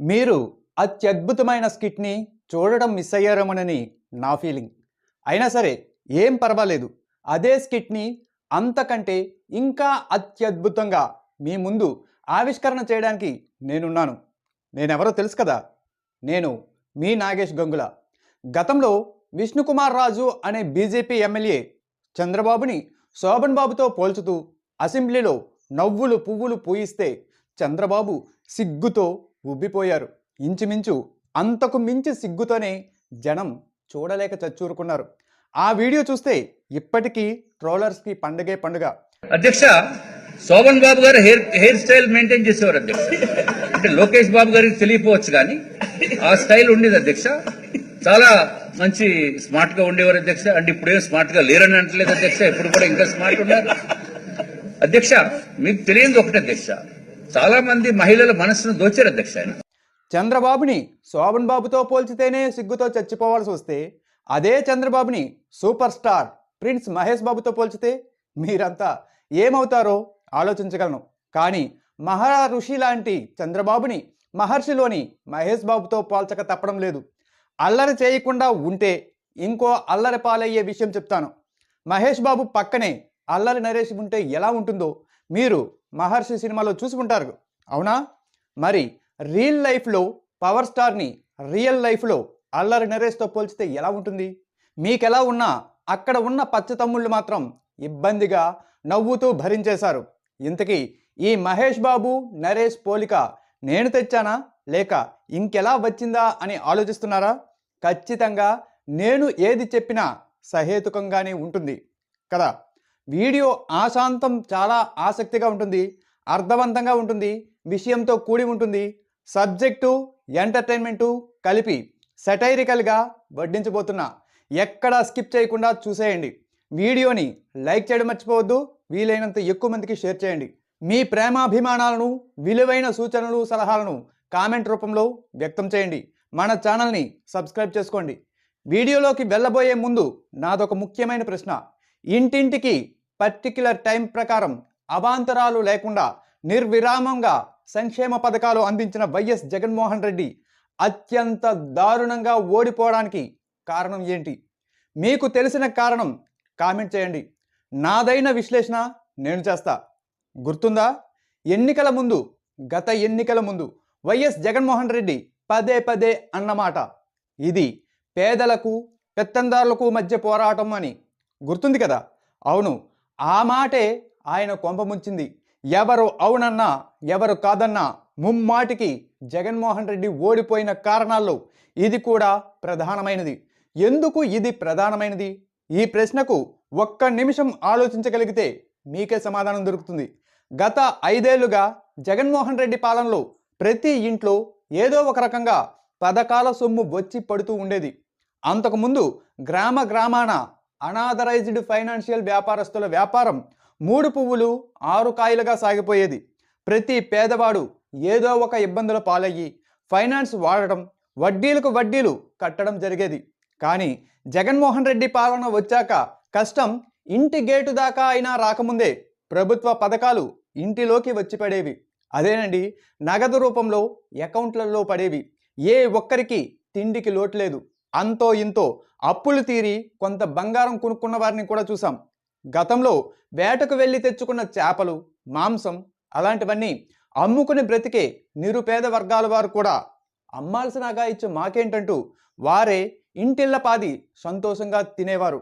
మీరు అత్యద్భుతమైన స్కిట్ని చూడడం మిస్ అయ్యారేమోనని నా ఫీలింగ్. అయినా సరే ఏం పర్వాలేదు. అదే స్కిట్ని అంతకంటే ఇంకా అత్యద్భుతంగా మీ ముందు ఆవిష్కరణ చేయడానికి నేనున్నాను. నేనెవరో తెలుసు కదా? నేను మీ నాగేష్ గంగుల. గతంలో విష్ణుకుమార్ రాజు అనే బీజేపీ ఎమ్మెల్యే చంద్రబాబుని శోభన్ బాబుతో పోల్చుతూ అసెంబ్లీలో నవ్వులు పువ్వులు పూయిస్తే చంద్రబాబు సిగ్గుతో ఉబ్బిపోయారు. ఇంచుమించు అంతకు మించి సిగ్గుతోనే జనం చూడలేక చచ్చూరుకున్నారు. ఆ వీడియో చూస్తే ఇప్పటికీ ట్రోలర్స్కి పండగే పండుగ. అధ్యక్ష శోభన్ బాబు గారు హెయిర్ హెయిర్ స్టైల్ మెయింటైన్ చేసేవారు అధ్యక్ష. అంటే లోకేష్ బాబు గారికి తెలియపోవచ్చు కానీ ఆ స్టైల్ ఉండేది అధ్యక్ష. చాలా మంచి స్మార్ట్గా ఉండేవారు అధ్యక్ష. అంటే ఇప్పుడేం స్మార్ట్గా లేరని అంటలేదు అధ్యక్ష. ఇప్పుడు కూడా ఇంకా స్మార్ట్ ఉన్నారు. అధ్యక్ష మీకు తెలియదు ఒకటి అధ్యక్ష. చాలా మంది మహిళల మనస్సును దోచారు అధ్యక్ష ఆయన. చంద్రబాబుని శోభన్ బాబుతో పోల్చితేనే సిగ్గుతో చచ్చిపోవాల్సి వస్తే అదే చంద్రబాబుని సూపర్ స్టార్ ప్రిన్స్ మహేష్ బాబుతో పోల్చితే మీరంతా ఏమవుతారో ఆలోచించగలను. కానీ మహర్షి ఋషి లాంటి చంద్రబాబుని మహర్షిలోని మహేష్ బాబుతో పోల్చక తప్పడం లేదు. అల్లరి చేయకుండా ఉంటే ఇంకో అల్లరి పాలయ్యే విషయం చెప్తాను. మహేష్ బాబు పక్కనే అల్లరి నరేష్ ఉంటే ఎలా ఉంటుందో మీరు మహర్షి సినిమాలో చూసి ఉంటారు అవునా? మరి రియల్ లైఫ్లో పవర్ స్టార్ని రియల్ లైఫ్లో అల్లరి నరేష్తో పోల్చితే ఎలా ఉంటుంది? మీకెలా ఉన్నా అక్కడ ఉన్న పచ్చతమ్ముళ్ళు మాత్రం ఇబ్బందిగా నవ్వుతూ భరించేశారు. ఇంతకీ ఈ మహేష్ బాబు నరేష్ పోలిక నేను తెచ్చానా? లేక ఇంకెలా వచ్చిందా అని ఆలోచిస్తున్నారా? ఖచ్చితంగా నేను ఏది చెప్పినా సహేతుకంగానే ఉంటుంది. కదా? వీడియో ఆశాంతం చాలా ఆసక్తిగా ఉంటుంది అర్థవంతంగా ఉంటుంది విషయంతో కూడి ఉంటుంది. సబ్జెక్టు ఎంటర్టైన్మెంటు కలిపి సెటైరికల్గా వడ్డించబోతున్నా. ఎక్కడా స్కిప్ చేయకుండా చూసేయండి. వీడియోని లైక్ చేయడం మర్చిపోవద్దు వీలైనంత ఎక్కువ మందికి షేర్ చేయండి. మీ ప్రేమాభిమానాలను విలువైన సూచనలు సలహాలను కామెంట్ రూపంలో వ్యక్తం చేయండి. మన ఛానల్ని సబ్స్క్రైబ్ చేసుకోండి. వీడియోలోకి వెళ్ళబోయే ముందు నాదొక ముఖ్యమైన ప్రశ్న. ఇంటింటికి పర్టిక్యులర్ టైం ప్రకారం అవాంతరాలు లేకుండా నిర్విరామంగా సంక్షేమ పథకాలు అందించిన వైఎస్ జగన్మోహన్ రెడ్డి అత్యంత దారుణంగా ఓడిపోవడానికి కారణం ఏంటి? మీకు తెలిసిన కారణం కామెంట్ చేయండి. నాదైన విశ్లేషణ నేను చేస్తా. గుర్తుందా? ఎన్నికల ముందు గత ఎన్నికల ముందు వైఎస్ జగన్మోహన్ రెడ్డి పదే పదే అన్నమాట. ఇది పేదలకు పెత్తందారులకు మధ్య పోరాటం అని గుర్తుంది కదా? అవును. ఆ మాటే ఆయన కొంపముంచింది ఎవరు అవునన్నా ఎవరు కాదన్నా ముమ్మాటికి జగన్మోహన్ రెడ్డి ఓడిపోయిన కారణాల్లో ఇది కూడా ప్రధానమైనది. ఎందుకు ఇది ప్రధానమైనది? ఈ ప్రశ్నకు ఒక్క నిమిషం ఆలోచించగలిగితే మీకే సమాధానం దొరుకుతుంది. గత ఐదేళ్ళుగా జగన్మోహన్ రెడ్డి పాలనలో ప్రతి ఇంట్లో ఏదో ఒక రకంగా పథకాల సొమ్ము వచ్చి పడుతూ ఉండేది. అంతకుముందు గ్రామ గ్రామాన అనాథరైజ్డ్ ఫైనాన్షియల్ వ్యాపారస్తుల వ్యాపారం మూడు పువ్వులు ఆరు కాయలుగా సాగిపోయేది. ప్రతి పేదవాడు ఏదో ఒక ఇబ్బందుల పాలయ్యి ఫైనాన్స్ వాడడం వడ్డీలకు వడ్డీలు కట్టడం జరిగేది. కానీ జగన్మోహన్ రెడ్డి పాలన వచ్చాక కష్టం ఇంటి గేటు దాకా అయినా రాకముందే ప్రభుత్వ పథకాలు ఇంటిలోకి వచ్చి పడేవి అదేనండి నగదు రూపంలో అకౌంట్లలో పడేవి. ఏ ఒక్కరికి తిండికి లోటు లేదు. అంతో ఇంతో అప్పులు తీరి కొంత బంగారం కొనుక్కున్న వారిని కూడా చూసాం గతంలో వేటకు వెళ్ళి తెచ్చుకున్న చేపలు మాంసం అలాంటివన్నీ అమ్ముకుని బ్రతికే నిరుపేద వర్గాల వారు కూడా అమ్మాల్సినగా ఇచ్చే మాకేంటంటూ వారే ఇంటిళ్ళపాది సంతోషంగా తినేవారు.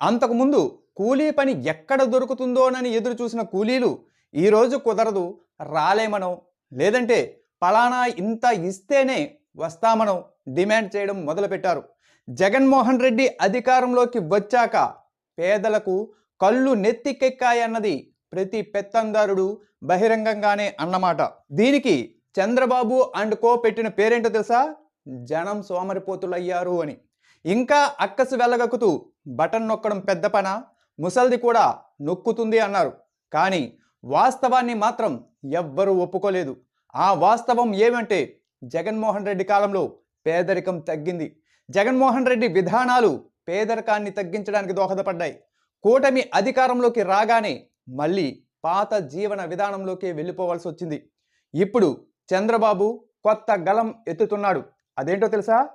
అంతకుముందు కూలీ పని ఎక్కడ దొరుకుతుందోనని ఎదురు చూసిన కూలీలు ఈరోజు కుదరదు రాలేమనో లేదంటే పలానా ఇంత ఇస్తేనే వస్తామను డిమాండ్ చేయడం మొదలుపెట్టారు. జగన్మోహన్ రెడ్డి అధికారంలోకి వచ్చాక పేదలకు కళ్ళు నెత్తికెక్కాయన్నది ప్రతి పెత్తందారుడు బహిరంగంగానే అన్నమాట. దీనికి చంద్రబాబు అండ్ కో పెట్టిన పేరేంటో తెలుసా? జనం సోమరిపోతులయ్యారు అని. ఇంకా అక్కసు వెళ్ళగక్కుతూ బటన్ నొక్కడం పెద్ద పన ముసల్ది కూడా నొక్కుతుంది అన్నారు. కానీ వాస్తవాన్ని మాత్రం ఎవ్వరూ ఒప్పుకోలేదు. ఆ వాస్తవం ఏమంటే జగన్మోహన్ రెడ్డి కాలంలో పేదరికం తగ్గింది. జగన్మోహన్ రెడ్డి విధానాలు పేదరికాన్ని తగ్గించడానికి దోహదపడ్డాయి. కూటమి అధికారంలోకి రాగానే మళ్ళీ పాత జీవన విధానంలోకి వెళ్ళిపోవాల్సి వచ్చింది. ఇప్పుడు చంద్రబాబు కొత్త గలం ఎత్తుతున్నాడు. అదేంటో తెలుసా?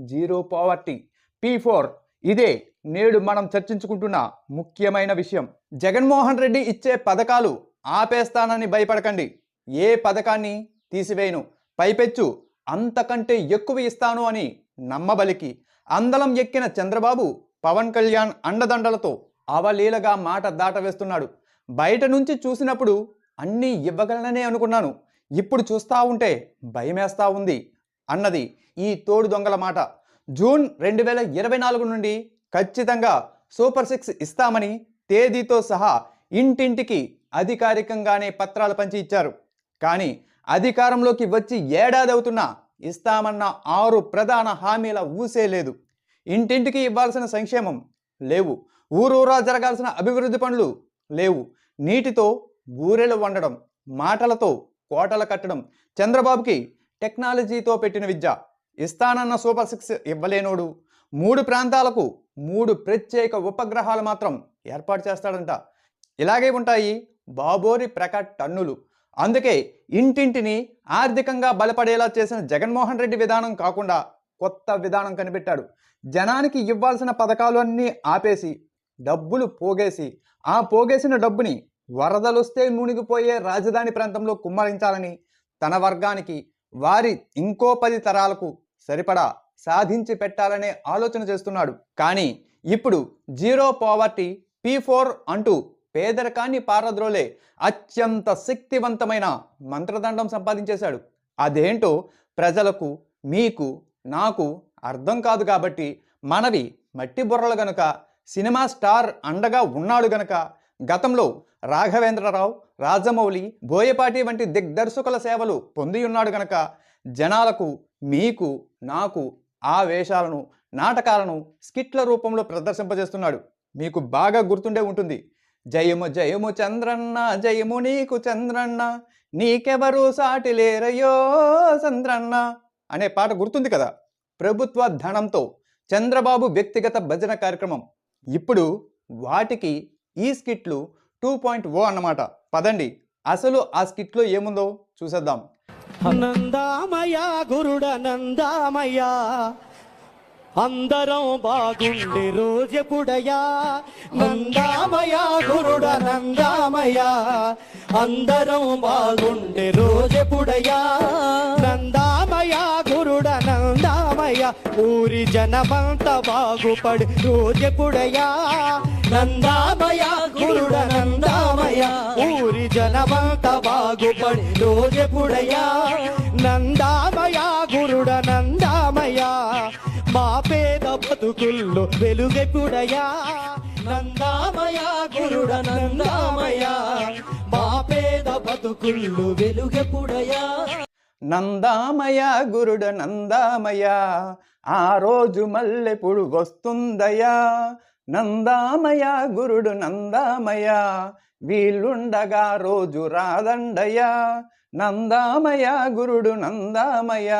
Zero poverty. P four. ఇదే నేడు మనం చర్చించుకుంటున్న ముఖ్యమైన విషయం. జగన్మోహన్ రెడ్డి ఇచ్చే పథకాలు ఆపేస్తానని భయపడకండి. ఏ పథకాన్ని తీసివేయను? పైపెచ్చు. అంతకంటే ఎక్కువ ఇస్తాను అని నమ్మబలికి అందలం ఎక్కిన చంద్రబాబు పవన్ కళ్యాణ్ అండదండలతో అవలీలగా మాట దాటవేస్తున్నాడు. బయట నుంచి చూసినప్పుడు అన్నీ ఇవ్వగలననే అనుకున్నాను. ఇప్పుడు చూస్తా ఉంటే భయమేస్తా ఉంది అన్నది ఈ తోడు దొంగల మాట. జూన్ రెండు వేల ఇరవై నాలుగు నుండి ఖచ్చితంగా సూపర్ సిక్స్ ఇస్తామని తేదీతో సహా ఇంటింటికి అధికారికంగానే పత్రాలు పంచి ఇచ్చారు. కానీ అధికారంలోకి వచ్చి ఏడాది అవుతున్నా ఇస్తామన్న ఆరు ప్రధాన హామీల ఊసే లేదు. ఇంటింటికి ఇవ్వాల్సిన సంక్షేమం లేవు. ఊరూరా జరగాల్సిన అభివృద్ధి పనులు లేవు. నీటితో బూరెలు వండడం మాటలతో కోటలు కట్టడం చంద్రబాబుకి టెక్నాలజీతో పెట్టిన విద్య ఇస్తానన్న సూపర్ సిక్స్ ఇవ్వలేనోడు. మూడు ప్రాంతాలకు మూడు ప్రత్యేక ఉపగ్రహాలు మాత్రం ఏర్పాటు చేస్తాడంట. ఇలాగే ఉంటాయి బాబోరి ప్రకట్ టన్నులు అందుకే ఇంటింటిని ఆర్థికంగా బలపడేలా చేసిన జగన్మోహన్ రెడ్డి విధానం కాకుండా కొత్త విధానం కనిపెట్టాడు. జనానికి ఇవ్వాల్సిన పథకాలు అన్నీ ఆపేసి డబ్బులు పోగేసి ఆ పోగేసిన డబ్బుని వరదలొస్తే మునిగిపోయే రాజధాని ప్రాంతంలో కుమ్మరించాలని తన వర్గానికి వారి ఇంకో పది తరాలకు సరిపడా సాధించి పెట్టాలనే ఆలోచన చేస్తున్నాడు. కానీ ఇప్పుడు జీరో పావర్టీ పీ ఫోర్ అంటూ పేదరికాన్ని పారద్రోలే అత్యంత శక్తివంతమైన మంత్రదండం సంపాదించేశాడు. అదేంటో ప్రజలకు మీకు నాకు అర్థం కాదు కాబట్టి మనవి మట్టి బుర్రలు గనుక సినిమా స్టార్ అండగా ఉన్నాడు గనక గతంలో రాఘవేంద్రరావు రాజమౌళి బోయపాటి వంటి దిగ్దర్శకుల సేవలు పొంది ఉన్నాడు గనక జనాలకు మీకు నాకు ఆ వేషాలను నాటకాలను స్కిట్ల రూపంలో ప్రదర్శింపజేస్తున్నాడు. మీకు బాగా గుర్తుండే ఉంటుంది. జయము జయము చంద్రన్న జయము నీకు చంద్రన్న నీకెవరు సాటి లేరయ్యో చంద్రన్న అనే పాట గుర్తుంది కదా. ప్రభుత్వ ధనంతో చంద్రబాబు వ్యక్తిగత భజన కార్యక్రమం. ఇప్పుడు వాటికి ఈ స్కిట్లు టూ పాయింట్ ఓ అన్నమాట. పదండి. అసలు ఆ స్కిట్లో ఏముందో చూసేద్దాం. నందామయ గురుడ నందామయ అందరం బాగుండే రోజెప్పుడయా నందామయ గురుడ నందామయ. అందరం బాగుండే రోజెప్పుడయా నందామయ గురుడ నందామయ. ఊరి జనమంత బాగుపడి రోజెప్పుడయా నందామయ గురుడ నందామయ. ఊరి జనమంత బాగుపడి రోజెప్పుడయా వెలుగెప్పుడయా? నందామయ గురుడ నందామయ? మా పేద బతుకుళ్ళు వెలుగెప్పుడయా? నందామయ గురుడ నందామయ? ఆ రోజు మల్లెప్పుడు వస్తుందయా? నందామయ గురుడు నందామయ? వీళ్ళుండగా రోజు రాదండయ? నందామయ గురుడు నందామయ?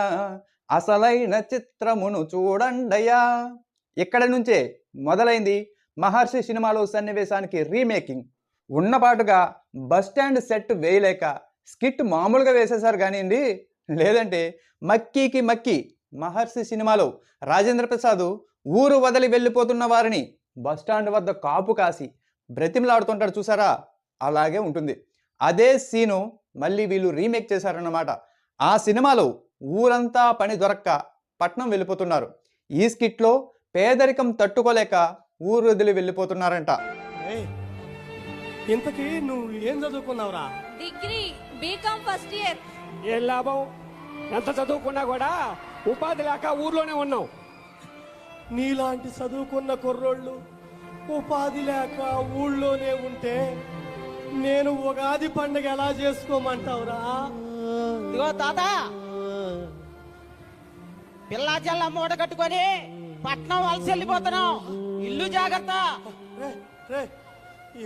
అసలైన చిత్రమును చూడండయా? ఇక్కడ నుంచే మొదలైంది మహర్షి సినిమాలో సన్నివేశానికి రీమేకింగ్ ఉన్నపాటుగా బస్టాండ్ సెట్ వేయలేక స్కిట్ మామూలుగా వేసేశారు కానివ్వండి. లేదంటే మక్కీకి మక్కి మహర్షి సినిమాలో రాజేంద్ర ప్రసాద్ ఊరు వదిలి వెళ్ళిపోతున్న వారిని బస్టాండ్ వద్ద కాపు కాసి బ్రతిమలాడుతుంటాడు చూసారా? అలాగే ఉంటుంది. అదే సీను మళ్ళీ వీళ్ళు రీమేక్ చేశారన్నమాట. ఆ సినిమాలో ఊరంతా పని దొరక్క పట్నం వెళ్ళిపోతున్నారు. ఈ స్కిట్లో పేదరికం తట్టుకోలేక ఊరు వదిలి వెళ్ళిపోతున్నారంట. ఏయ్, ఇంతకీ నువ్వు ఏం చదువుకున్నావురా? Degree BCom first year. ఏం లాభం? ఎంత చదువుకున్నా కూడా ఉపాధి లేక ఊర్లోనే ఉన్నాం నీలాంటి చదువుకున్న కుర్రోళ్ళు ఉపాధి లేక ఊళ్ళోనే ఉంటే నేను ఉగాది పండుగ ఎలా చేసుకోమంటావురా? ఇదిగో తాత పిల్లా జల్ల మూట కట్టుకొని పట్నం వలస వెళ్ళిపోతున్నాం. ఇల్లు జాగ్రత్త. రే, రే,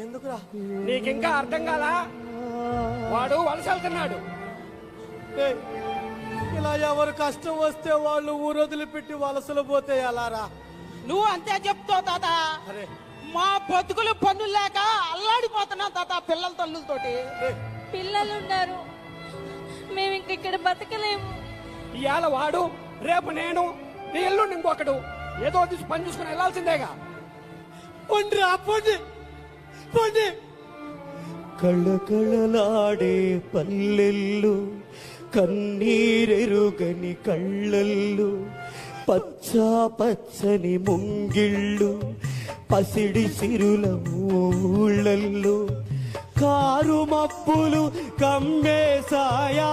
ఎందుకురా? నీకింకా అర్థం కాలా వాడు వలస వెళ్తున్నాడు. ఇలా ఎవరు కష్టం వస్తే వాళ్ళు ఊరొదిలిపెట్టి వలసలు పోతే ఎలారా? నువ్వు అంతే చెప్తావు తాత. అరే. మా బతుకులు పన్నులు లేక అల్లాడిపోతున్నాం తాత పిల్లల తల్లులతోటి. పిల్లలు ఉన్నారు మేము ఇంక ఇక్కడ బతకలేము. ఇవాళ వాడు రేపు నేను నీ ఎల్లుండి ఇంకొకడు. ఏదో తీసి పని చూసుకుని వెళ్ళాల్సిందేగా. పండిరా పండి పండి. కళ్ళకళ్ళలాడే పల్లెల్లు కన్నీరెరుగని కళ్ళల్లు పచ్చ పచ్చని ముంగిళ్ళు పసిడి సిరుల ఊళ్ళల్లు కారు మప్పులు కమ్మేసాయా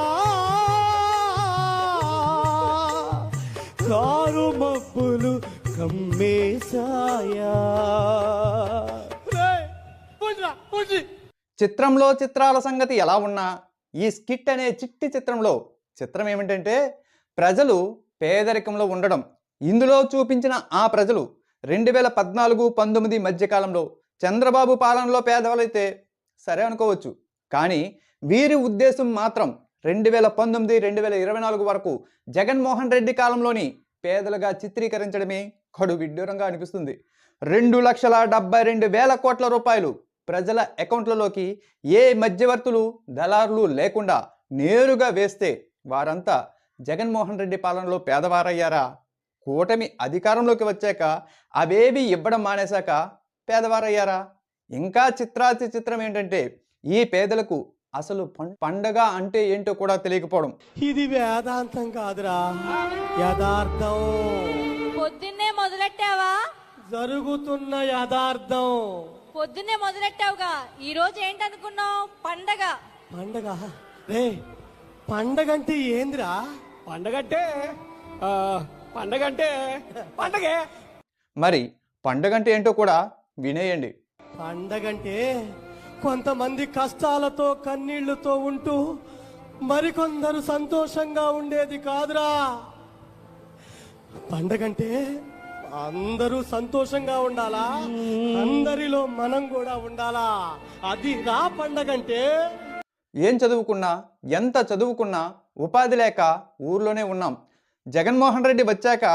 కారు మప్పులు చిత్రంలో చిత్రాల సంగతి ఎలా ఉన్నా ఈ స్కిట్ అనే చిట్టి చిత్రంలో చిత్రం ఏమిటంటే ప్రజలు పేదరికంలో ఉండడం. ఇందులో చూపించిన ఆ ప్రజలు రెండు వేల పద్నాలుగు పంతొమ్మిది మధ్యకాలంలో చంద్రబాబు పాలనలో పేదవాళ్ళైతే సరే అనుకోవచ్చు. కానీ వీరి ఉద్దేశం మాత్రం రెండు వేల పంతొమ్మిది రెండు వేల ఇరవై నాలుగు వరకు జగన్మోహన్ రెడ్డి కాలంలోని పేదలుగా చిత్రీకరించడమే. కడు విడ్డూరంగా అనిపిస్తుంది. రెండు లక్షల డెబ్బై రెండు వేల కోట్ల రూపాయలు ప్రజల అకౌంట్లలోకి ఏ మధ్యవర్తులు దళారులు లేకుండా నేరుగా వేస్తే వారంతా జగన్మోహన్ రెడ్డి పాలనలో పేదవారయ్యారా? కూటమి అధికారంలోకి వచ్చాక అవేవి ఇవ్వడం మానేశాక పేదవారయ్యారా? ఇంకా చిత్రాతి చిత్రం ఏంటంటే ఈ పేదలకు అసలు పండగ అంటే ఏంటో కూడా తెలియకపోవడం. ఇది వేదాంతం కాదురా. యథార్థం. పొద్దున్నే మొదలెట్టావా? జరుగుతున్న యథార్థం. పొద్దున్నే మొదలెట్టావుగా? ఈ రోజు ఏంటనుకున్నావు? పండగ. పండగ? రే పండగ అంటే ఏందిరా? పండగంటే ఆ, పండగంటే పండగే. మరి పండగ అంటే ఏంటో కూడా వినేయండి. పండగంటే కొంతమంది కష్టాలతో కన్నీళ్ళతో ఉంటూ మరికొందరు సంతోషంగా ఉండేది కాదురా. పండగంటే అందరూ సంతోషంగా ఉండాలా? అందరిలో మనం కూడా ఉండాలా? అది రా పండగంటే. ఏం చదువుకున్నా ఎంత చదువుకున్నా ఉపాధి లేక ఊర్లోనే ఉన్నాం. జగన్మోహన్ రెడ్డి వచ్చాక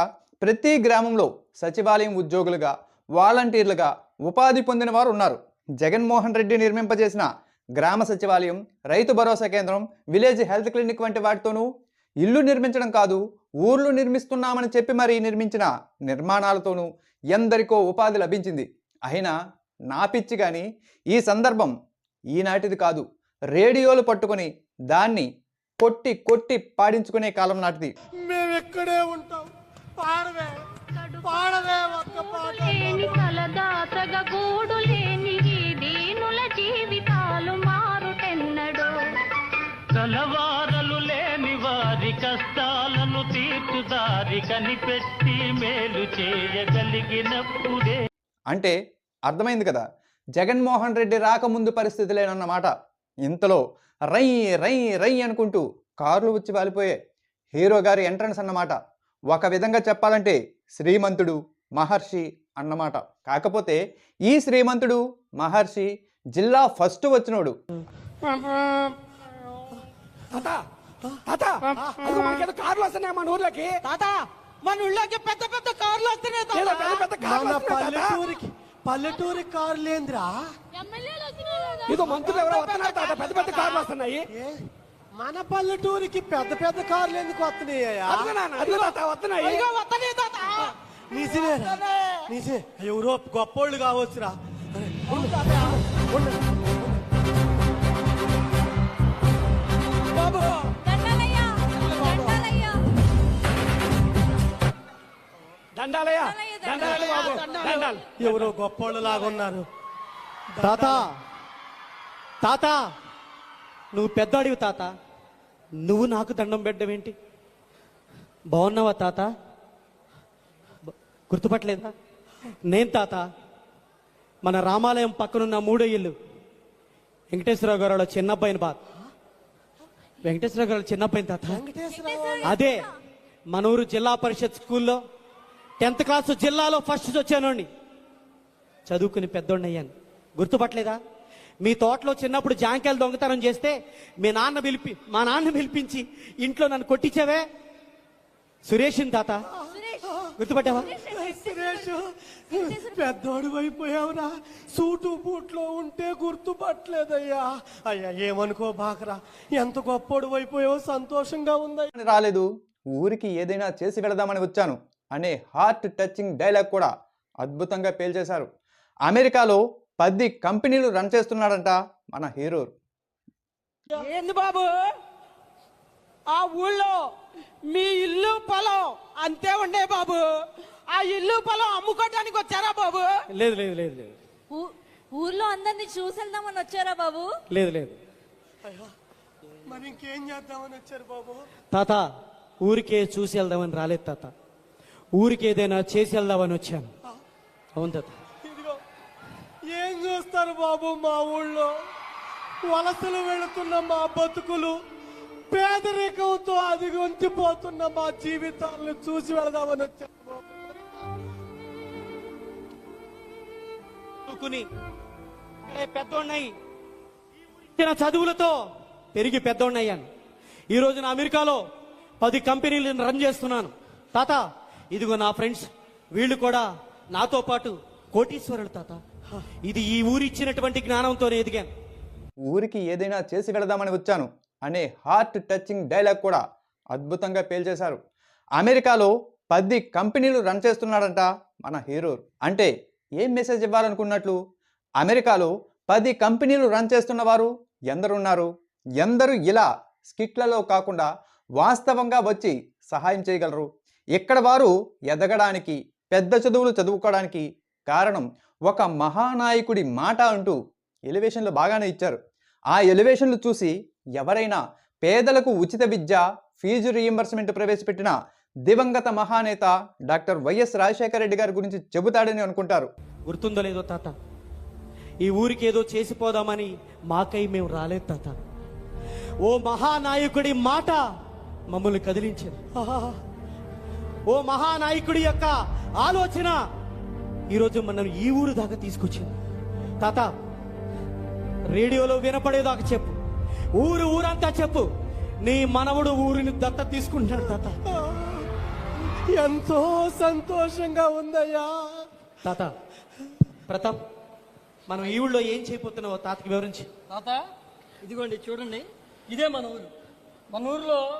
ప్రతి గ్రామంలో సచివాలయం ఉద్యోగులుగా వాలంటీర్లుగా ఉపాధి పొందిన వారు ఉన్నారు. జగన్మోహన్ రెడ్డి నిర్మింపజేసిన గ్రామ సచివాలయం రైతు భరోసా కేంద్రం విలేజ్ హెల్త్ క్లినిక్ వంటి వాటితోనూ ఇల్లు నిర్మించడం కాదు ఊర్లు నిర్మిస్తున్నామని చెప్పి మరీ నిర్మించిన నిర్మాణాలతోనూ ఎందరికో ఉపాధి లభించింది. అయినా నా పిచ్చి కానీ ఈ సందర్భం ఈనాటిది కాదు. రేడియోలు పట్టుకొని దాన్ని కొట్టి కొట్టి పాడించుకునే కాలం నాటిది. మేము ఇక్కడే ఉంటాం? పాడవే. పాడవే ఒక్క పాట. కనిపెట్టి మేలు చేయగలిగినప్పుడే. అంటే అర్థమైంది కదా జగన్మోహన్ రెడ్డి రాకముందు పరిస్థితి లేనన్నమాట. ఇంతలో రై రై రై అనుకుంటూ కార్లు వచ్చి వాలిపోయాయి హీరో గారి ఎంట్రన్స్ అన్నమాట. ఒక విధంగా చెప్పాలంటే శ్రీమంతుడు మహర్షి అన్నమాట. కాకపోతే ఈ శ్రీమంతుడు మహర్షి జిల్లా ఫస్ట్ వచ్చినోడు. తాత తాత కార్లు వస్తున్నాయి మన ఊర్లోకి తాత మన ఊళ్ళోకి పెద్ద పెద్ద కార్లు వస్తున్నాయి తాత. మన. పల్లెటూరికి పల్లెటూరి కార్లేంద్రా? ఎమ్మెల్యేలు వచ్చినాయి కదా. ఏదో మంత్రులు ఎవరో వస్తున్నారు తాత. పెద్ద పెద్ద కార్లు వస్తున్నాయి. ఏ? మన పల్లెటూరికి పెద్ద పెద్ద కార్లు ఎందుకు వస్తున్నాయ్యా? అదిగో నాన్న అదిగో తాత వస్తున్నాయి. తాత. నిజమేరా నిజమే ఎవరో గొప్పోళ్ళు కావచ్చురా. అరే, ఉండు. ఉండు. దండాలయ్యా. దండాలి బాబు. దండాలు. ఎవరో గొప్పోళ్ళు లాగున్నారు తాత తాత నువ్వు పెద్దడివి తాత. నువ్వు నాకు దండం పెట్టవేంటి బాగున్నావా తాత? గుర్తుపట్టలేదా? నేను తాత మన రామాలయం పక్కనున్న మూడో ఇల్లు. వెంకటేశ్వరరావు గారు వాళ్ళ చిన్నబ్బాయిని బాత్ వెంకటేశ్వరరావు గారు చిన్నబ్బాయిని తాత. అదే మన ఊరు జిల్లా పరిషత్ స్కూల్లో టెన్త్ క్లాస్ జిల్లాలో ఫస్ట్ వచ్చానండి చదువుకుని పెద్దోడిని అయ్యాను. గుర్తుపట్టలేదా? మీ తోటలో చిన్నప్పుడు జాంకాయలు దొంగతనం చేస్తే మీ నాన్న పిలిపి మా నాన్న పిలిపించి ఇంట్లో నన్ను కొట్టించావే? సురేష్ తాత. గుర్తుపట్టావా? సురేష్ పెద్దోడు అయిపోయావురా. సూటు బూట్లో ఉంటే గుర్తుపట్టలేదయ్యా. అయ్యా ఏమనుకో బాకరా. ఎంత గొప్పోడు అయిపోయావో సంతోషంగా ఉందయ్యా. అని రాలేదు. ఊరికి ఏదైనా చేసి వెళదామని వచ్చాను. అనే హార్ట్ టచింగ్ డైలాగ్ కూడా అద్భుతంగా పేల్చేశారు అమెరికాలో పది కంపెనీలు రన్ చేస్తున్నాడంట మన హీరో. ఏంది బాబు? ఆ ఊళ్ళో మీ ఇల్లు పొలం అంతే ఉండే బాబు. ఆ ఇల్లు పొలం అమ్ముకోవడానికి వచ్చారా బాబు? లేదు లేదు లేదు లేదు. ఊర్లో అందరినీ చూసి వెళ్దామని వచ్చారా బాబు? లేదు లేదు. మరి ఇంకేం చేద్దామని వచ్చారు బాబు? తాత ఊరికే చూసి వెళ్దామని రాలేదు తాత. ఊరికి ఏదైనా చేసి వెళ్దామని వచ్చాను. అవును తాత. ఏం చూస్తారు బాబు మా ఊళ్ళో? వలసలు వెళుతున్న మా బతుకులు పేదరికంతో అదిగొంతిపోతున్న మా జీవితాలను చూసి వెళదామని ఇక్కడే పెద్దోడినై ఇచ్చిన చదువులతో పెరిగి పెద్దోడినయ్యాను ఈ రోజున అమెరికాలో పది కంపెనీలను రన్ చేస్తున్నాను. తాత ఇదిగో నా ఫ్రెండ్స్ వీళ్ళు కూడా నాతో పాటు కోటీశ్వరులు తాత. ఇది ఈ ఊరిచ్చినటువంటి జ్ఞానంతో జ్ఞానంతోనే ఎదిగాను ఊరికి ఏదైనా చేసి వెళదామని వచ్చాను. అనే హార్ట్ టచింగ్ డైలాగ్ కూడా అద్భుతంగా పేల్చేశారు. అమెరికాలో పది కంపెనీలు రన్ చేస్తున్నాడంట మన హీరో. అంటే ఏం మెసేజ్ ఇవ్వాలనుకున్నట్లు? అమెరికాలో పది కంపెనీలు రన్ చేస్తున్న వారు ఎందరున్నారు? ఎందరు ఇలా స్కిట్లలో కాకుండా వాస్తవంగా వచ్చి సహాయం చేయగలరు? ఇక్కడ వారు ఎదగడానికి పెద్ద చదువులు చదువుకోవడానికి కారణం ఒక మహానాయకుడి మాట అంటూ ఎలివేషన్లు బాగానే ఇచ్చారు. ఆ ఎలివేషన్లు చూసి ఎవరైనా పేదలకు ఉచిత విద్య ఫీజు రీయింబర్స్మెంట్ ప్రవేశపెట్టిన దివంగత మహానేత డాక్టర్ వైఎస్ రాజశేఖర రెడ్డి గారి గురించి చెబుతాడని అనుకుంటారు. గుర్తుందో లేదో తాత? ఈ ఊరికి ఏదో చేసిపోదామని మాకై మేము రాలేదు తాత. ఓ మహానాయకుడి మాట మమ్మల్ని కదిలించింది. ఓ మహానాయకుడి యొక్క ఆలోచన. ఈరోజు మనం ఈ ఊరు దాకా తీసుకొచ్చింది. తాత రేడియోలో వినపడేదాకా చెప్పు. ఊరు ఊరంతా చెప్పు. నీ మనవడు ఊరిని దత్త తీసుకుంటాడు తాత. ఎంతో సంతోషంగా ఉందయ్యా. తాత ప్రతాప్ మనం ఈ ఊళ్ళో ఏం చేయబోతున్నావో తాతకి వివరించి. తాత ఇదిగోండి చూడండి. ఇదే మన ఊరు. మన ఊర్లో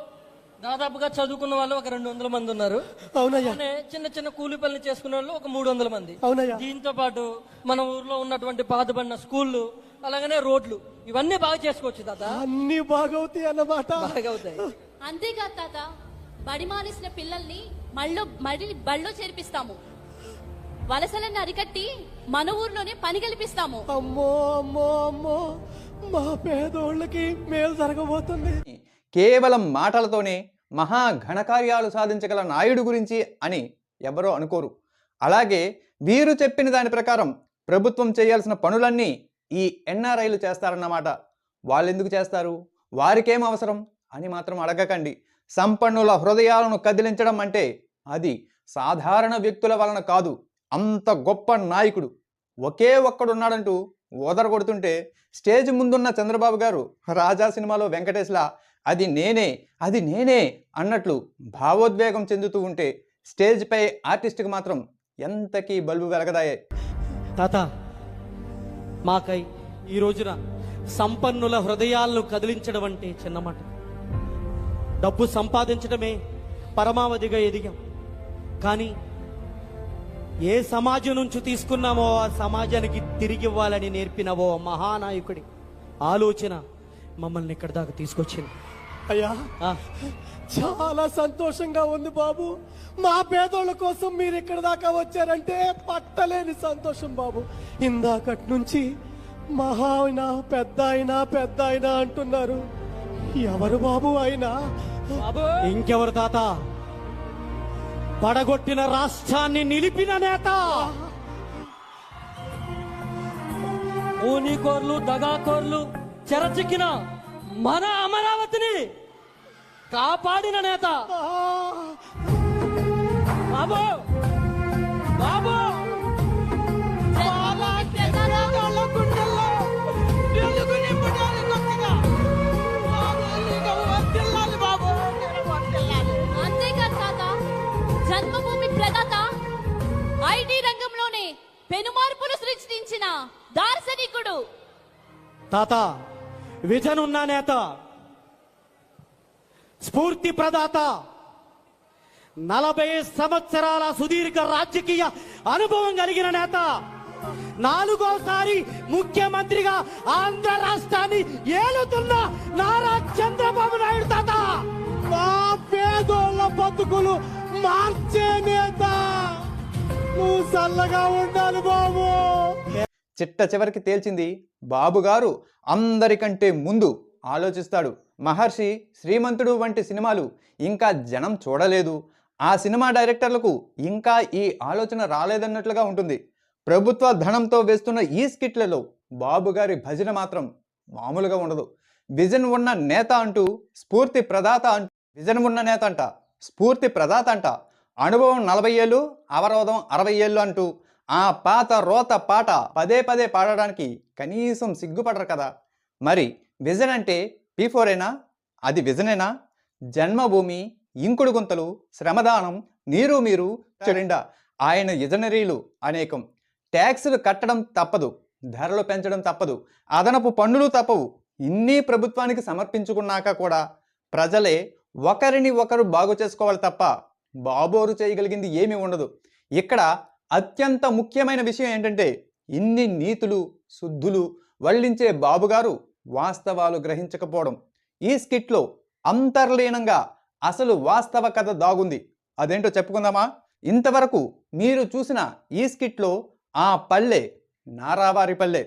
దాదాపుగా చదువుకున్న వాళ్ళు ఒక రెండు వందల మంది ఉన్నారు. అవునయ్యా. అలానే చిన్న చిన్న కూలి పనులు చేసుకునే వాళ్ళు ఒక మూడు వందల మంది. అవునయ్యా. దీంతో పాటు మన ఊర్లో ఉన్నటువంటి పాతబడిన స్కూళ్ళు అలాగనే రోడ్లు ఇవన్నీ బాగా చేసుకోవచ్చు తాత. అన్ని బాగవుతాయి అన్నమాట. బాగా అవుతాయి అంతేకాదు తాత బడి మానేసిన పిల్లల్ని మళ్ళీ మళ్ళీ బళ్ళో చేర్పిస్తాము. వలసలను అరికట్టి మన ఊర్లోనే పని కల్పిస్తాము. అమ్మో అమ్మో అమ్మో. మా పేదోళ్ళకి మేలు జరగబోతుంది. కేవలం మాటలతోనే మహా ఘనకార్యాలు సాధించగల నాయుడు గురించి అని ఎవరో అనుకోరు. అలాగే వీరు చెప్పిన దాని ప్రకారం ప్రభుత్వం చేయాల్సిన పనులన్నీ ఈ ఎన్ఆర్ఐలు చేస్తారన్నమాట. వాళ్ళెందుకు చేస్తారు? వారికేం అవసరం? అని మాత్రం అడగకండి. సంపన్నుల హృదయాలను కదిలించడం అంటే అది సాధారణ వ్యక్తుల వలన కాదు అంత గొప్ప నాయకుడు. ఒకే ఒక్కడున్నాడంటూ ఓదర కొడుతుంటే స్టేజ్ ముందున్న చంద్రబాబు గారు రాజా సినిమాలో వెంకటేశ్లా అది నేనే అది నేనే అన్నట్లు భావోద్వేగం చెందుతూ ఉంటే స్టేజ్పై ఆర్టిస్ట్కి మాత్రం ఎంతకీ బల్బు వెలగదాయే. తాత మాకై ఈ రోజున సంపన్నుల హృదయాలను కదిలించడం అంటే చిన్నమాట డబ్బు సంపాదించడమే పరమావధిగా ఎదిగాం. కానీ ఏ సమాజం నుంచి తీసుకున్నామో ఆ సమాజానికి తిరిగి ఇవ్వాలని నేర్పినవో మహానాయకుడి ఆలోచన మమ్మల్ని ఇక్కడ దాకా తీసుకొచ్చింది. అయ్యా చాలా సంతోషంగా ఉంది బాబు. మా పేదోళ్ళ కోసం మీరు ఇక్కడ దాకా వచ్చారంటే పట్టలేని సంతోషం బాబు. ఇందాకటి నుంచి మహా అయినా పెద్ద అయినా పెద్ద అయినా అంటున్నారు. ఎవరు బాబు అయినా బాబు. ఇంకెవరు తాత? పడగొట్టిన రాష్ట్రాన్ని నిలిపిన నేత. ఊనికోర్లు దగాకోర్లు చెరచిక్కిన మన అమరావతిని కాపాడిన నేత. బాబు! బాబు! జన్మభూమి ప్రదాత ఐటీ రంగంలోనే పెనుమార్పులు సృష్టించిన దార్శనికుడు. తాత విజన్ ఉన్న నేత. స్ఫూర్తి ప్రదాత నలభై సంవత్సరాల సుదీర్ఘ రాజకీయ అనుభవం కలిగిన నేత నాలుగోసారి ముఖ్యమంత్రిగా ఆంధ్ర రాష్ట్రాన్ని ఏలుతున్న నారా చంద్రబాబు నాయుడు తాత. మా పేదోళ్ళ బతుకులు మార్చే నేత. నువ్వు చల్లగా ఉండాలి బాబు. చిట్ట చివరికి తేల్చింది బాబుగారు. అందరికంటే ముందు ఆలోచిస్తాడు. మహర్షి శ్రీమంతుడు వంటి సినిమాలు ఇంకా జనం చూడలేదు. ఆ సినిమా డైరెక్టర్లకు ఇంకా ఈ ఆలోచన రాలేదన్నట్లుగా ఉంటుంది. ప్రభుత్వ ధనంతో వేస్తున్న ఈ స్కిట్లలో బాబుగారి భజన మాత్రం మామూలుగా ఉండదు. విజన్ ఉన్న నేత అంటూ స్ఫూర్తి ప్రదాత అంటూ విజన్ ఉన్న నేత అంట స్ఫూర్తి ప్రదాత అంట అనుభవం నలభై ఏళ్ళు అవరోధం అరవై ఏళ్ళు అంటూ ఆ పాత రోత పాట పదే పదే పాడడానికి కనీసం సిగ్గుపడరు కదా. మరి విజన్ అంటే పీ ఫోరేనా అది విజనేనా జన్మభూమి ఇంకుడు గుంతలు శ్రమదానం నీరు మీరు చెడిండా. ఆయన యజనరీలు అనేకం. ట్యాక్సులు కట్టడం తప్పదు ధరలు పెంచడం తప్పదు అదనపు పన్నులు తప్పవు. ఇన్ని ప్రభుత్వానికి సమర్పించుకున్నాక కూడా ప్రజలే ఒకరిని ఒకరు బాగు చేసుకోవాలి తప్ప బాబోరు చేయగలిగింది ఏమీ ఉండదు. ఇక్కడ అత్యంత ముఖ్యమైన విషయం ఏంటంటే ఇన్ని నీతులు శుద్ధులు వల్లించే బాబుగారు వాస్తవాలు గ్రహించకపోవడం. ఈ స్కిట్లో అంతర్లీనంగా అసలు వాస్తవ కథ దాగుంది. అదేంటో చెప్పుకుందామా? ఇంతవరకు మీరు చూసిన ఈ స్కిట్లో ఆ పల్లె నారావారి పల్లె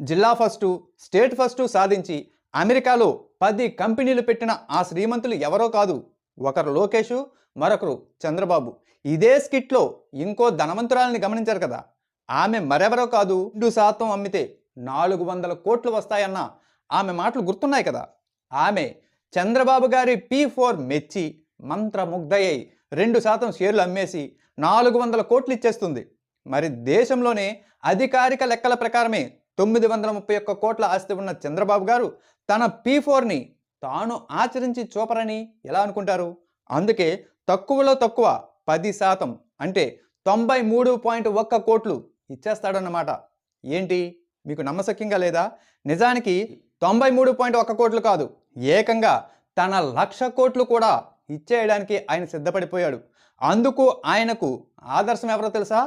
జిల్లా ఫస్టు స్టేట్ ఫస్టు సాధించి అమెరికాలో పది కంపెనీలు పెట్టిన ఆ శ్రీమంతులు ఎవరో కాదు. ఒకరు లోకేషు మరొకరు చంద్రబాబు. ఇదే స్కిట్లో ఇంకో ధనవంతురాలని గమనించారు కదా. ఆమె మరెవరో కాదు? రెండు శాతం అమ్మితే నాలుగు వందల కోట్లు వస్తాయన్న ఆమె మాటలు గుర్తున్నాయి కదా. ఆమె చంద్రబాబు గారి పీ ఫోర్ మెచ్చి మంత్రముగ్ధయ్యి రెండు శాతం షేర్లు అమ్మేసి నాలుగు వందల కోట్లు ఇచ్చేస్తుంది. మరి దేశంలోనే అధికారిక లెక్కల ప్రకారమే తొమ్మిది వందల ముప్పై ఒక్క కోట్ల ఆస్తి ఉన్న చంద్రబాబు గారు తన పీ ఫోర్ని తాను ఆచరించి చూపరని ఎలా అనుకుంటారు? అందుకే తక్కువలో తక్కువ పది శాతం అంటే తొంభై మూడు పాయింట్ ఒక్క కోట్లు ఇచ్చేస్తాడన్నమాట. ఏంటి? మీకు నమ్మశక్యంగా లేదా? నిజానికి తొంభై మూడు పాయింట్ ఒక్క కోట్లు కాదు. ఏకంగా తన లక్ష కోట్లు కూడా ఇచ్చేయడానికి ఆయన సిద్ధపడిపోయాడు. అందుకు ఆయనకు ఆదర్శం ఎవరో తెలుసా?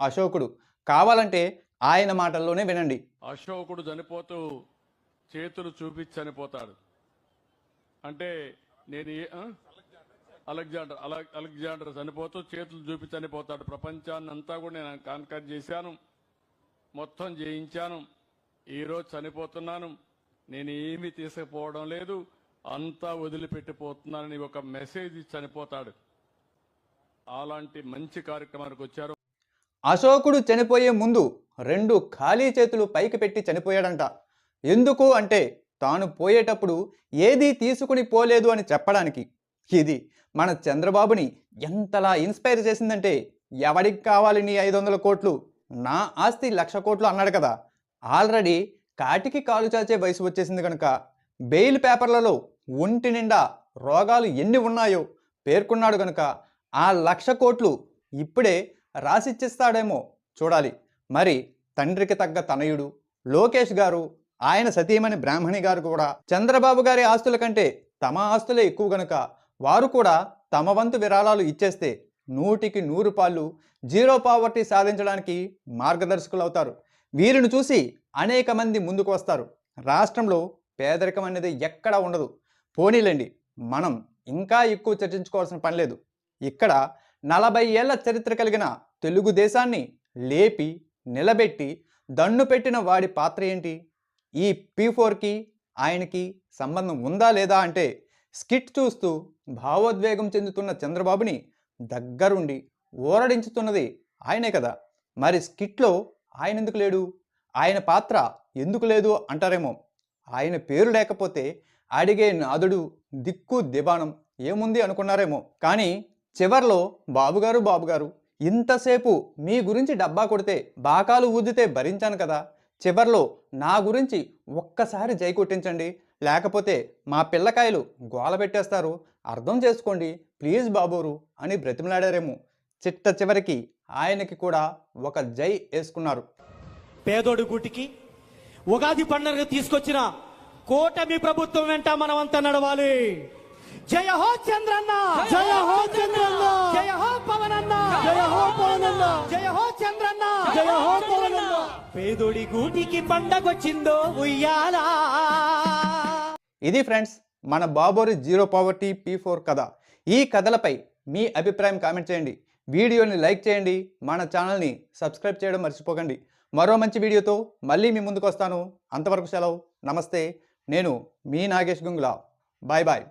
అశోకుడు. కావాలంటే ఆయన మాటల్లోనే వినండి. అశోకుడు చనిపోతూ చేతులు చూపించి చనిపోతాడు. అంటే నేను అలెగ్జాండర్ అల అలెగ్జాండర్ చనిపోతూ చేతులు చూపించి చనిపోతాడు. ప్రపంచాన్ని అంతా కూడా నేను కాన్కర్ చేశాను. మొత్తం జయించాను. ఈరోజు చనిపోతున్నాను. నేను ఏమీ తీసుకుపోవడం లేదు. అంతా వదిలిపెట్టిపోతున్నానని ఒక మెసేజ్ చనిపోతాడు. అలాంటి మంచి కార్యక్రమానికి వచ్చారు. అశోకుడు చనిపోయే ముందు రెండు ఖాళీ చేతులు పైకి పెట్టి చనిపోయాడంట. ఎందుకు అంటే తాను పోయేటప్పుడు ఏదీ తీసుకుని పోలేదు అని చెప్పడానికి. ఇది మన చంద్రబాబుని ఎంతలా ఇన్స్పైర్ చేసిందంటే ఎవడికి కావాలి నీ ఐదు వందల కోట్లు? నా ఆస్తి లక్ష కోట్లు అన్నాడు కదా. ఆల్రెడీ కాటికి కాలు చాచే వయసు వచ్చేసింది కనుక బెయిల్ పేపర్లలో ఒంటి నిండా రోగాలు ఎన్ని ఉన్నాయో పేర్కొన్నాడు కనుక ఆ లక్ష కోట్లు ఇప్పుడే రాసిచ్చిస్తాడేమో చూడాలి. మరి తండ్రికి తగ్గ తనయుడు లోకేష్ గారు ఆయన సతీమణి బ్రాహ్మణి గారు కూడా చంద్రబాబు గారి ఆస్తుల కంటే తమ ఆస్తులే ఎక్కువ గనుక వారు కూడా తమ వంతు విరాళాలు ఇచ్చేస్తే నూటికి నూరు పాళ్ళు జీరో పావర్టీ సాధించడానికి మార్గదర్శకులు అవుతారు వీరిని చూసి అనేక మంది ముందుకు వస్తారు. రాష్ట్రంలో పేదరికం అనేది ఎక్కడా ఉండదు. పోనీలండి మనం ఇంకా ఎక్కువ చర్చించుకోవాల్సిన పని లేదు. ఇక్కడ నలభై ఏళ్ళ చరిత్ర కలిగిన తెలుగుదేశాన్ని లేపి నిలబెట్టి దన్ను పెట్టిన వాడి పాత్ర ఏంటి? ఈ పీ ఫోర్కి ఆయనకి సంబంధం ఉందా లేదా అంటే స్కిట్ చూస్తూ భావోద్వేగం చెందుతున్న చంద్రబాబుని దగ్గరుండి ఊరడించుతున్నది ఆయనే కదా. మరి స్కిట్లో ఆయన ఎందుకు లేడు? ఆయన పాత్ర ఎందుకు లేదు అంటారేమో. ఆయన పేరు లేకపోతే అడిగే నాదుడు దిక్కు దిబాణం ఏముంది అనుకున్నారేమో. కానీ చివర్లో బాబుగారు బాబుగారు ఇంతసేపు మీ గురించి డబ్బా కొడితే బాకాలు ఊదితే భరించాను కదా. చివర్లో నా గురించి ఒక్కసారి జై కొట్టించండి. లేకపోతే మా పిల్లకాయలు గోల పెట్టేస్తారు. అర్థం చేసుకోండి. ప్లీజ్ బాబోరు అని బ్రతిమలాడారేమో. చిట్ట చివరికి ఆయనకి కూడా ఒక జై వేసుకున్నారు. పేదోడు గుటికి ఉగాది పండుగ తీసుకొచ్చిన కోటమి ప్రభుత్వం వెంట మనమంతా నడవాలి. జయ హో చంద్రన్న! జయ హో చంద్రన్న! జయ హో పవనన్న! జయ హో పవనన్న! జయ హో చంద్రన్న! జయ హో పవనన్న! పేదోడి గూటికి పండగొచ్చిందో ఉయ్యాలా. ఇది ఫ్రెండ్స్ మన బాబోరి జీరో పవర్టీ పీ ఫోర్ కదా ఈ కథలపై మీ అభిప్రాయం కామెంట్ చేయండి. వీడియోని లైక్ చేయండి. మన ఛానల్ని సబ్స్క్రైబ్ చేయడం మర్చిపోకండి. మరో మంచి వీడియోతో మళ్ళీ మీ ముందుకు వస్తాను అంతవరకు సెలవు. నమస్తే. నేను మీ నాగేష్ గుంగులా. Bye bye.